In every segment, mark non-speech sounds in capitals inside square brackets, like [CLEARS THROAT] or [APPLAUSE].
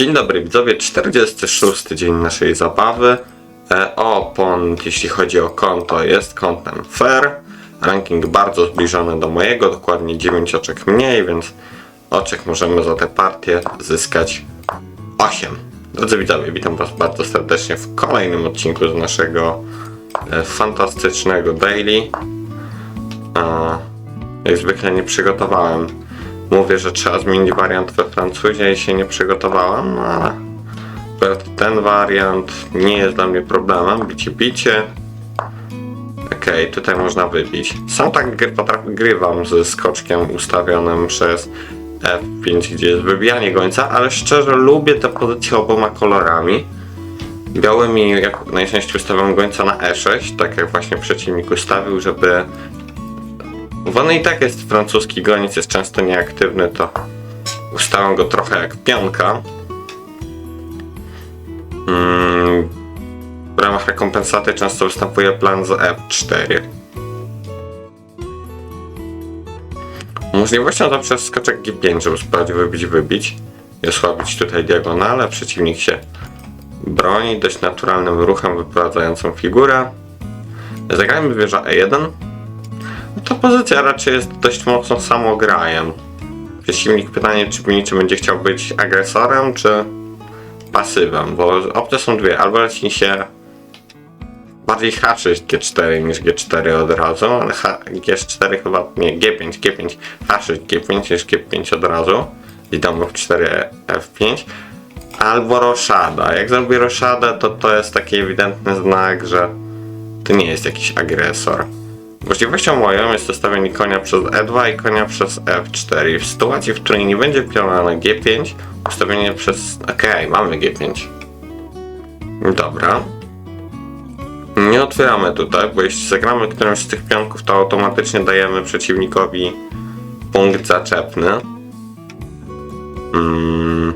Dzień dobry widzowie, 46 dzień naszej zabawy. E, Opon, jeśli chodzi o konto, jest kontem fair. Ranking bardzo zbliżony do mojego, dokładnie 9 oczek mniej, więc oczek możemy za tę partię zyskać 8. Drodzy widzowie, witam Was bardzo serdecznie w kolejnym odcinku z naszego e, fantastycznego daily. A, jak zwykle nie przygotowałem. Mówię, że trzeba zmienić wariant we Francuzie i się nie przygotowałem, no ale ten wariant nie jest dla mnie problemem. Bicie, bicie. Okej, tutaj można wybić. Sam tak gry, grywam ze skoczkiem ustawionym przez F5, gdzie jest wybijanie gońca, ale szczerze lubię te pozycje oboma kolorami. Białymi jak najczęściej ustawiam gońca na E6, tak jak właśnie przeciwnik ustawił, żeby no i tak jest francuski goniec, jest często nieaktywny, to ustawiam go trochę jak pionka. Mm, w ramach rekompensaty często występuje plan z F4. Możliwością zawsze jest skoczek G5, żeby spróbować wybić, wybić i osłabić tutaj diagonale. Przeciwnik się broni dość naturalnym ruchem wyprowadzającą figurę. Zagrajmy wieża E1. To pozycja raczej jest dość mocno samograjem. Przeciwnik pytanie, czy Biniczy będzie chciał być agresorem, czy pasywem, bo opcje są dwie. Albo leci się bardziej H6 G4 niż G4 od razu, ale H, G4 chyba, nie, G5, G5, H6 G5 niż G5 od razu i dam F4 F5 albo roszada. Jak zrobię roszadę, to to jest taki ewidentny znak, że to nie jest jakiś agresor. Możliwością moją jest ustawienie konia przez E2 i konia przez F4. W sytuacji, w której nie będzie piona na G5, ustawienie przez... Okej, mamy G5. Dobra. Nie otwieramy tutaj, bo jeśli zagramy którymś z tych pionków, to automatycznie dajemy przeciwnikowi punkt zaczepny. Mm.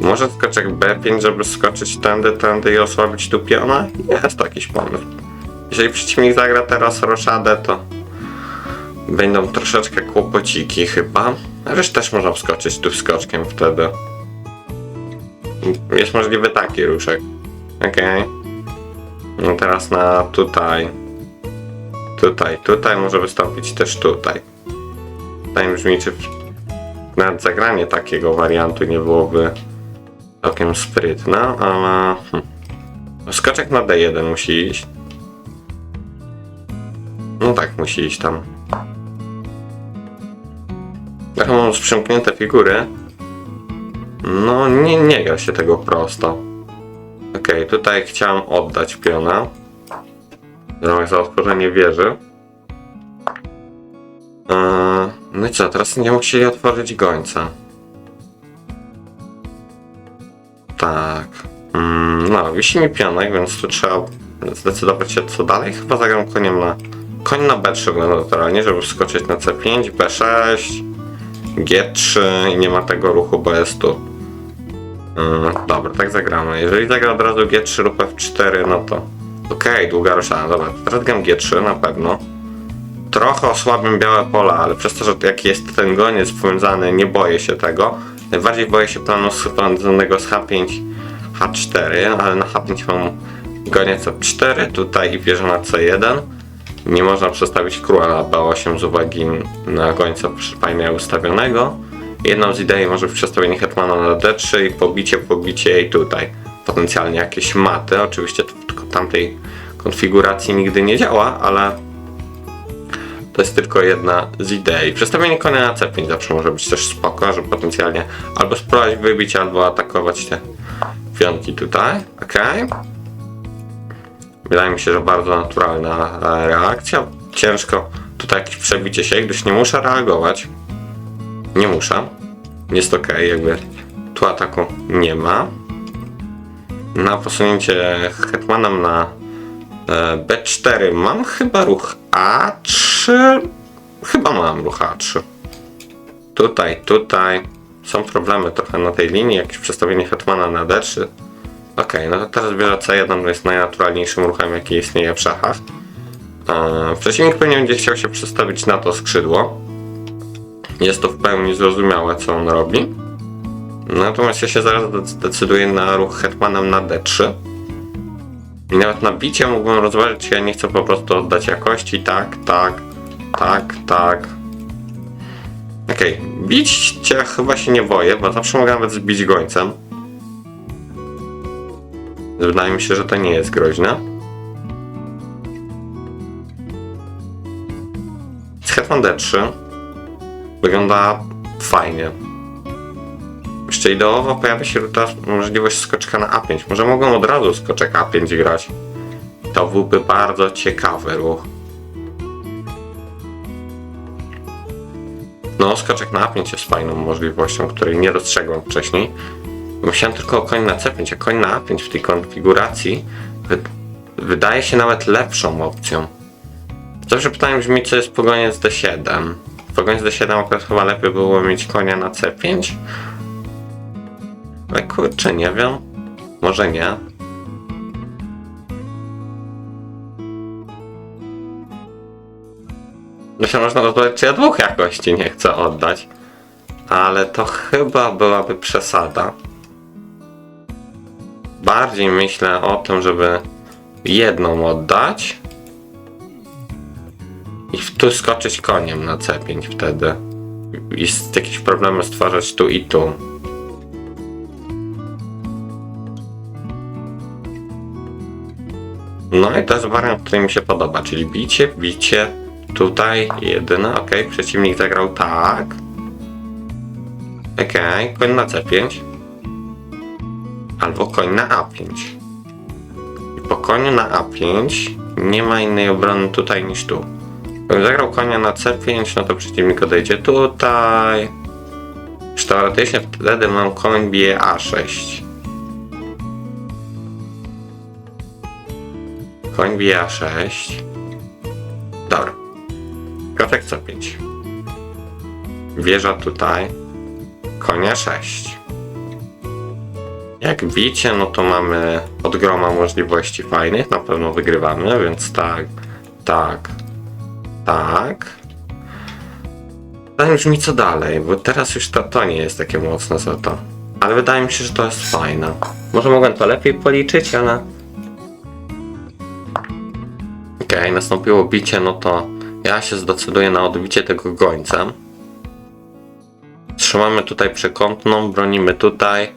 Może skoczek B5, żeby skoczyć tędy, tędy i osłabić tu piona? Jest jakiś pomysł. Jeżeli przeciwnik zagra teraz roszadę, to będą troszeczkę kłopociki chyba. Resztę też można wskoczyć tu skoczkiem wtedy. Jest możliwy taki ruszek. Okej. No teraz na tutaj. Tutaj, tutaj może wystąpić też tutaj. Pytanie brzmi, czy nawet zagranie takiego wariantu nie byłoby całkiem sprytne, ale... Hm. Skoczek na D1 musi iść. No tak, musi iść tam. Trochę mam sprzęknięte figury. No, nie, nie gra się tego prosto. Okej, tutaj chciałem oddać piona. Ramach za otworzenie wieży. Eee, no i co, teraz nie musieli otworzyć gońca. Tak. Mm, no, wisi mi pionek, więc tu trzeba zdecydować się co dalej. Chyba zagram koniem na Koń na B3 naturalnie, żeby wskoczyć na C5, B6, G3 i nie ma tego ruchu, bo jest tu. Yy, dobra, tak zagramy. Jeżeli zagra od razu G3 lub F4, no to okej, okay, długa roszada. Dobra, teraz gram G3 na pewno. Trochę osłabiam białe pola, ale przez to, że jak jest ten goniec powiązany, nie boję się tego. Najbardziej boję się planu spędzonego z H5, H4, ale na H5 mam goniec F4, tutaj i wieżę na C1. Nie można przestawić króla na B8 z uwagi na końca fajnie ustawionego. Jedną z idei może być przestawienie hetmana na D3 i pobicie, pobicie i tutaj. Potencjalnie jakieś maty. Oczywiście tylko tamtej konfiguracji nigdy nie działa, ale to jest tylko jedna z idei. Przestawienie konia na C5 zawsze może być też spoko, żeby potencjalnie albo spróbować wybić, albo atakować te pionki tutaj. Okej. Wydaje mi się, że bardzo naturalna e, reakcja. Ciężko tutaj jakieś przebicie się, gdyż nie muszę reagować. Nie muszę. Jest ok, jakby tu ataku nie ma. Na posunięcie hetmanem na e, B4 mam chyba ruch A3. Chyba mam ruch A3. Tutaj, tutaj. Są problemy trochę na tej linii, jakieś przestawienie hetmana na D3. Okej, no to teraz bierze C1 jest najnaturalniejszym ruchem, jaki istnieje w szachach. Eee, przeciwnik pewnie będzie chciał się przestawić na to skrzydło. Jest to w pełni zrozumiałe, co on robi. Natomiast ja się zaraz zdecyduję na ruch hetmanem na D3. I nawet na bicie mógłbym rozważyć, czy ja nie chcę po prostu oddać jakości. Tak, tak, tak, tak. Okej, bić cię chyba się nie boję, bo zawsze mogę nawet zbić gońcem. Wydaje mi się, że to nie jest groźne. Hetman D3 wygląda fajnie. Jeszcze ideowo pojawia się teraz możliwość skoczka na A5. Może mogłem od razu skoczek A5 grać. To byłby bardzo ciekawy ruch. No, skoczek na A5 jest fajną możliwością, której nie dostrzegłem wcześniej. Myślałem tylko koń na C5, a koń na A5 w tej konfiguracji wy wydaje się nawet lepszą opcją. Zawsze pytanie brzmi, co jest pogoniec D7. Pogoniec D7 akurat chyba lepiej było mieć konia na C5. Ale kurczę, nie wiem. Może nie. Myślę, można rozmawiać, czy ja dwóch jakości nie chcę oddać. Ale to chyba byłaby przesada. Bardziej myślę o tym, żeby jedną oddać i tu skoczyć koniem na C5 wtedy. I jakieś problemy stwarzać tu i tu. No i to jest wariant, który mi się podoba, czyli bicie, bicie, tutaj jedyne, ok, przeciwnik zagrał tak. Ok, koń na C5. Albo koń na A5. I po koniu na A5 nie ma innej obrony tutaj niż tu. Gdybym zagrał konia na C5, no to przeciwnik odejdzie tutaj. Już teoretycznie wtedy mam koń bije A6. Koń bije A6. Dobra. Kotek C5. Wieża tutaj. Konia 6. Jak bicie, no to mamy od groma możliwości fajnych. Na pewno wygrywamy, więc tak, tak, tak. Pytanie brzmi co dalej, bo teraz już to, to nie jest takie mocne za to. Ale wydaje mi się, że to jest fajne. Może mogłem to lepiej policzyć, ale... Okej, nastąpiło bicie, no to ja się zdecyduję na odbicie tego gońcem. Trzymamy tutaj przekątną, bronimy tutaj.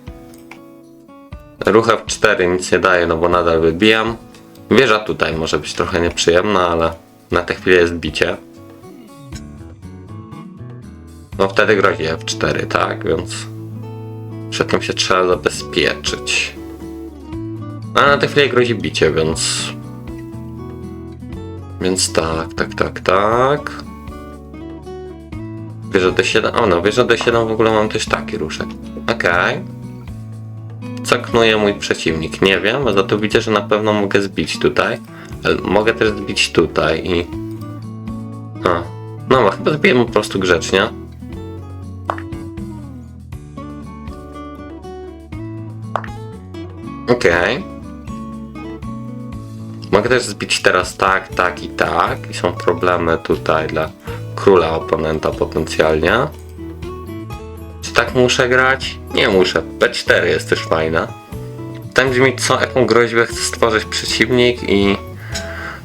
Ruch F4 nic nie daje, no bo nadal wybijam. Wieża tutaj może być trochę nieprzyjemna, ale na tę chwilę jest bicie. No wtedy grozi F4, tak? Więc przed tym się trzeba zabezpieczyć. A na tę chwilę grozi bicie, więc... Więc tak, tak, tak, tak. Wieża D7, o no, wieża D7 w ogóle mam też taki ruszek. Okej. Co mój przeciwnik? Nie wiem, za to widzę, że na pewno mogę zbić tutaj. Ale mogę też zbić tutaj i... A. No, no chyba zbiję mu po prostu grzecznie. Okej. Mogę też zbić teraz tak, tak i tak. I są problemy tutaj dla króla oponenta potencjalnie. Tak muszę grać? Nie muszę. B4 jest też fajna. Tam brzmi co, jaką groźbę chce stworzyć przeciwnik i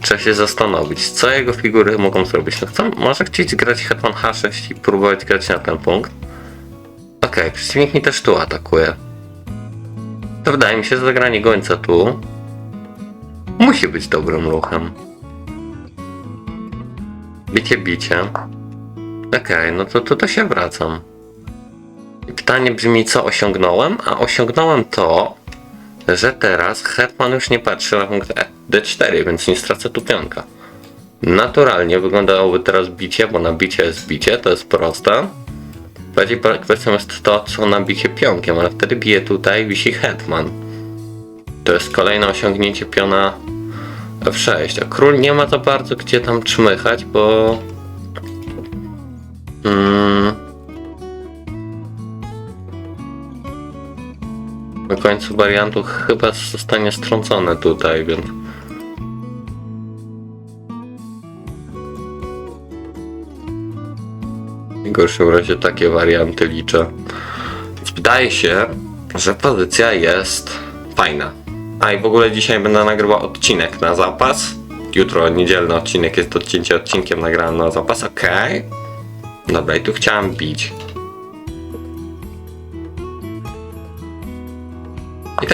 trzeba się zastanowić, co jego figury mogą zrobić. No chcę, może chcieć grać hetman H6 i próbować grać na ten punkt. Okej, przeciwnik mi też tu atakuje. To wydaje mi się, że zagranie gońca tu musi być dobrym ruchem. Bicie, bicie. Okej, no to tutaj się wracam. Pytanie brzmi, co osiągnąłem? A osiągnąłem to, że teraz Hetman już nie patrzy na punkt E- D4, więc nie stracę tu pionka. Naturalnie wyglądałoby teraz bicie, bo na bicie jest bicie, to jest proste. Bardziej kwestią jest to, co na bicie pionkiem, ale wtedy bije tutaj, wisi Hetman. To jest kolejne osiągnięcie piona F6, a król nie ma za bardzo gdzie tam czmychać, bo... Mm, końcu wariantu chyba zostanie strącone tutaj, więc... W gorszym razie takie warianty liczę. Wydaje się, że pozycja jest fajna. A i w ogóle dzisiaj będę nagrywał odcinek na zapas. Jutro niedzielny odcinek jest odcięcie odcinkiem nagrany na zapas, okej. Dobra, i tu chciałem bić.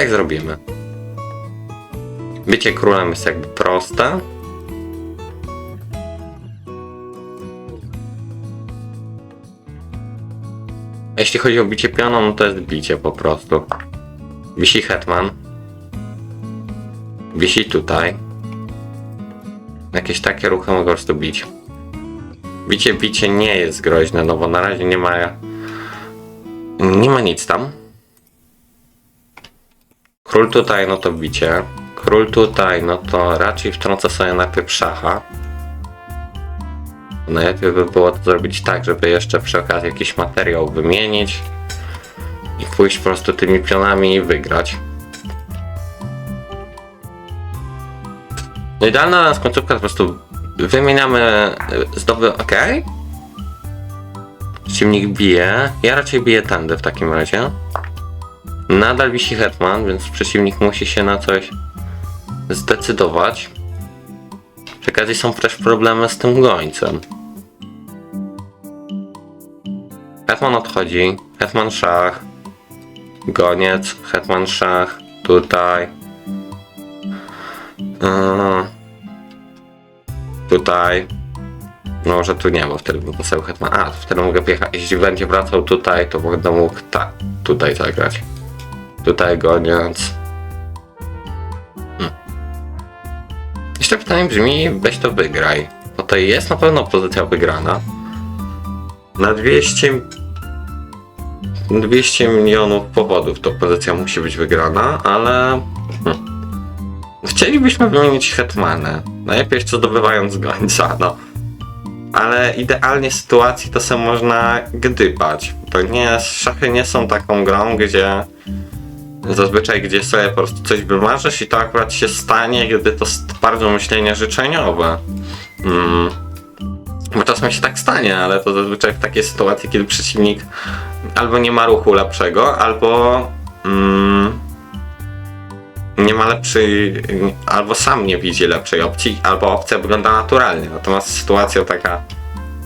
Tak zrobimy. Bycie królem jest jakby proste. A Jeśli chodzi o bicie pioną, no to jest bicie po prostu. Wisi hetman. Wisi tutaj. Jakieś takie ruchy mogę po prostu bić. Bicie, bicie nie jest groźne, no bo na razie nie ma... Nie ma nic tam. Król tutaj, no to bicie. Król tutaj, no to raczej wtrącę sobie najpierw szacha. Najlepiej by było to zrobić tak, żeby jeszcze przy okazji jakiś materiał wymienić i pójść po prostu tymi pionami i wygrać. No idealna nas końcówka po prostu wymieniamy y, zdoby ok. Przeciwnik bije. Ja raczej biję tędy w takim razie. Nadal wisi hetman, więc przeciwnik musi się na coś zdecydować. Przy okazji są też problemy z tym gońcem. Hetman odchodzi, hetman szach, goniec, hetman szach, tutaj. Yy, tutaj. No może tu nie, bo wtedy bym musiał hetman. A, wtedy mogę jechać. Jeśli będzie wracał tutaj, to będę mógł tak, tutaj zagrać. Tutaj goniec. Jeszcze pytanie brzmi, weź to wygraj. Bo to jest na pewno pozycja wygrana. Na 200... 200 milionów powodów to pozycja musi być wygrana, ale... Hmm. Chcielibyśmy wymienić Hetmanę. Najlepiej co zdobywając gońca, no. Ale idealnie sytuacji to sobie można gdybać. To nie, szachy nie są taką grą, gdzie zazwyczaj gdzie sobie po prostu coś wymarzysz i to akurat się stanie, gdy to jest bardzo myślenie życzeniowe. Mm. Bo czasem się tak stanie, ale to zazwyczaj w takiej sytuacji, kiedy przeciwnik albo nie ma ruchu lepszego, albo mm, nie ma lepszej, albo sam nie widzi lepszej opcji, albo opcja wygląda naturalnie. Natomiast sytuacja taka,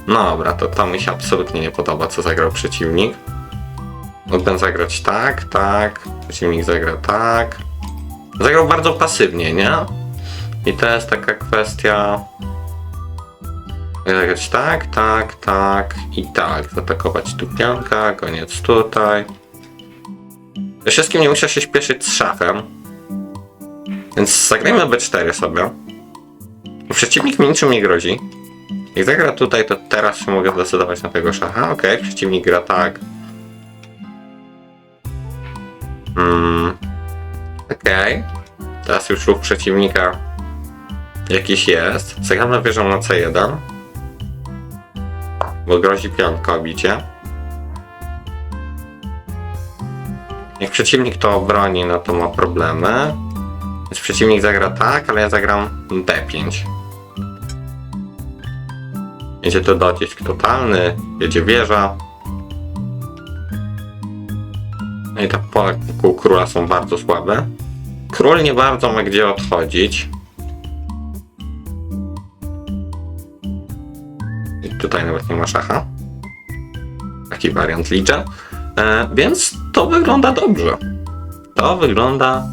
no dobra, to, to mi się absolutnie nie podoba, co zagrał przeciwnik. Mógłbym zagrać tak, tak, przeciwnik zagra tak. Zagrał bardzo pasywnie, nie? I to jest taka kwestia. Zagrać tak, tak, tak i tak. Zaatakować tu pionka, koniec tutaj. Przede wszystkim nie muszę się śpieszyć z szafem. Więc zagrajmy B4 sobie. Przeciwnik mi niczym nie grozi. Jak zagra tutaj, to teraz się mogę zdecydować na tego szacha. Okej, przeciwnik gra tak. Mm. Okej. Teraz już ruch przeciwnika jakiś jest. Zagram na wieżę na C1. Bo grozi pionka bicie. Jak przeciwnik to obroni, no to ma problemy. Więc przeciwnik zagra tak, ale ja zagram D5. Jedzie to docisk totalny, jedzie wieża. No i te pola wokół króla są bardzo słabe. Król nie bardzo ma gdzie odchodzić. I tutaj nawet nie ma szacha. Taki wariant liczę. E, więc to wygląda dobrze. To wygląda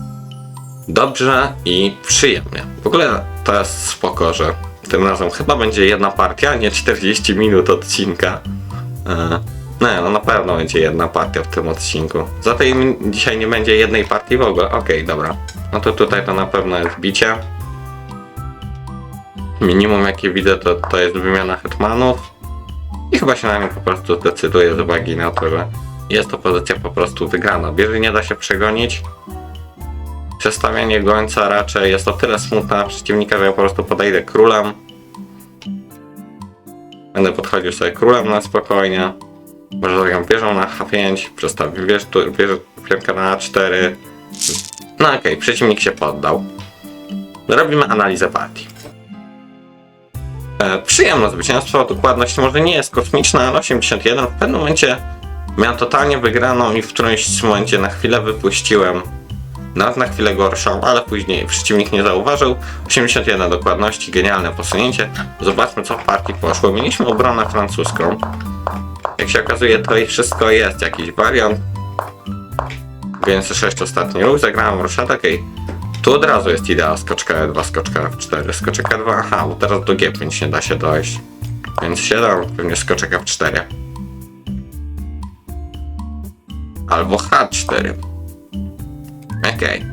dobrze i przyjemnie. W ogóle to jest spoko, że tym razem chyba będzie jedna partia, nie 40 minut odcinka. E, nie, no na pewno będzie jedna partia w tym odcinku. Za to im dzisiaj nie będzie jednej partii w ogóle. Okej, dobra. No to tutaj to na pewno jest bicie. Minimum jakie widzę to, to jest wymiana hetmanów. I chyba się na mnie po prostu zdecyduje z uwagi na to, że jest to pozycja po prostu wygrana. Bierze nie da się przegonić. Przestawianie gońca raczej jest o tyle smutne na przeciwnika, że ja po prostu podejdę królem. Będę podchodził sobie królem na spokojnie. Może zagram wieżą na H5, przestawię wież, tu, wieżę na A4. No okej, przeciwnik się poddał. Robimy analizę partii. E, przyjemne zwycięstwo, dokładność może nie jest kosmiczna, ale 81 w pewnym momencie Miałem totalnie wygraną i w którymś momencie na chwilę wypuściłem. Nawet na chwilę gorszą, ale później przeciwnik nie zauważył. 81 dokładności, genialne posunięcie. Zobaczmy co w partii poszło. Mieliśmy obronę francuską. Jak się okazuje, to i wszystko jest jakiś wariant. Więc 6 ostatni ruch, zagrałem roszetę, okej. Tu od razu jest idea, skoczka E2, skoczka F4, skoczek E2, aha, bo teraz do G5 nie da się dojść. Więc 7, pewnie skoczek F4. Albo H4. Okej.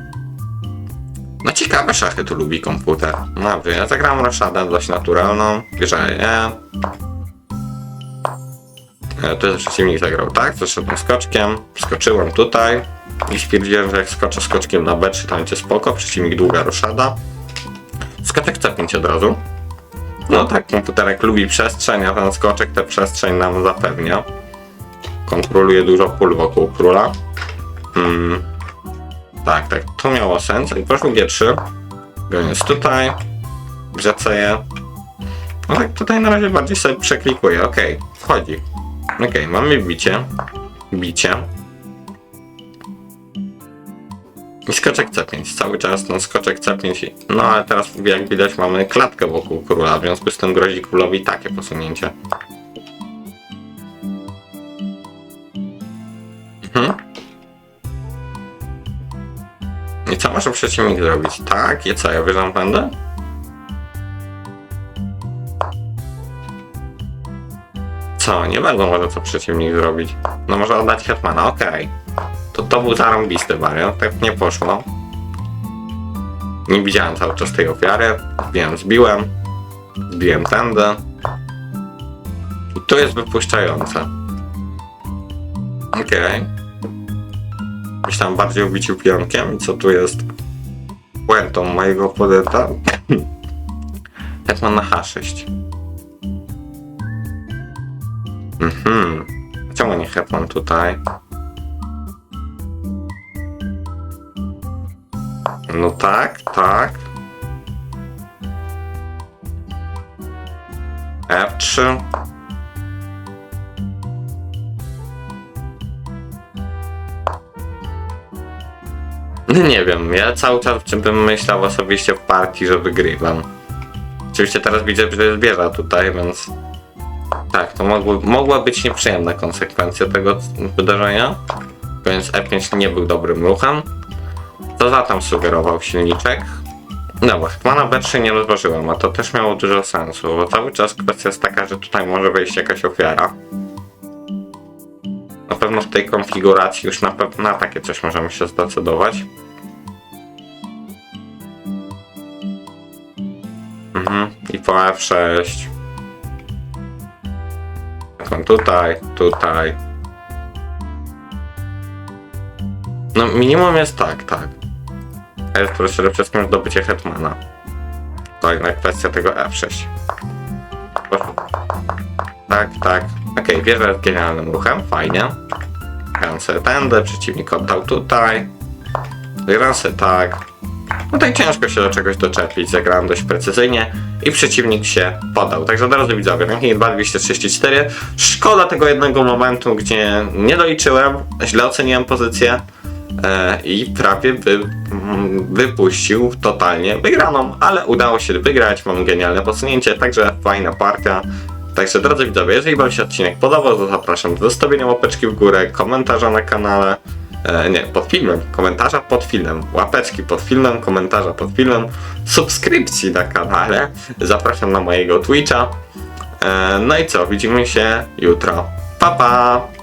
No ciekawe szachy tu lubi komputer. No ja zagrałem roszadę dość naturalną, bierze E. E, jest przeciwnik zagrał tak, zeszedłem skoczkiem, skoczyłem tutaj i stwierdziłem, że jak skoczę skoczkiem na B3 to będzie spoko, przeciwnik długa roszada. Skoczek C5 od razu. No tak, komputerek lubi przestrzeń, a ten skoczek tę przestrzeń nam zapewnia. Kontroluje dużo pól wokół króla. Mm. Tak, tak, to miało sens. I poszło G3. Goniec tutaj. Grze C. No tak, tutaj na razie bardziej sobie przeklikuję. Okej, wchodzi. Okej, mamy bicie. Bicie. I skoczek C5. Cały czas ten skoczek C5. No ale teraz jak widać mamy klatkę wokół króla, w związku z tym grozi królowi takie posunięcie. Mhm. I co może przeciwnik zrobić? Tak, i co, ja wyżam będę? Co, nie będą może co przeciwnik zrobić. No może oddać hetmana, okej. To to był zarąbisty wariant, tak nie poszło. Nie widziałem cały czas tej ofiary. Wiem, zbiłem. Zbiłem tędy. I to jest wypuszczające. Okej. Myślałem bardziej o biciu pionkiem i co tu jest puentą mojego oponenta. [CLEARS THROAT] Hetman na H6. Mhm. Czemu nie hetman tutaj? No tak, tak. F3. No nie wiem, ja cały czas czym bym myślał osobiście w partii, że wygrywam. Oczywiście teraz widzę, że jest wieża tutaj, więc... Tak, to mogły, mogła być nieprzyjemna konsekwencja tego wydarzenia. Więc E5 nie był dobrym ruchem. Co za tam sugerował silniczek? Dobra, Hetmana B3 nie rozważyłem, a to też miało dużo sensu, bo cały czas kwestia jest taka, że tutaj może wejść jakaś ofiara. Na pewno w tej konfiguracji już na, na takie coś możemy się zdecydować. Mhm, i po F6. Hetman tutaj, tutaj. No minimum jest tak, tak. A jest przede wszystkim zdobycie Hetmana. To jednak kwestia tego F6. Proszę. Tak, tak. Okej, okay, wieża jest genialnym ruchem, fajnie. Gram sobie tędy, przeciwnik oddał tutaj. Gram sobie tak. No Tutaj ciężko się do czegoś doczepić, zagrałem dość precyzyjnie i przeciwnik się podał. Także drodzy widzowie, ranking 2234. Szkoda tego jednego momentu, gdzie nie doliczyłem, źle oceniłem pozycję e, i prawie wy, mm, wypuścił totalnie wygraną, ale udało się wygrać, mam genialne posunięcie, także fajna partia. Także drodzy widzowie, jeżeli Wam się odcinek podobał, to zapraszam do zostawienia łapeczki w górę, komentarza na kanale, e, nie, pod filmem, komentarza pod filmem, łapeczki pod filmem, komentarza pod filmem, subskrypcji na kanale, zapraszam na mojego Twitcha. E, no i co, widzimy się jutro. Pa pa!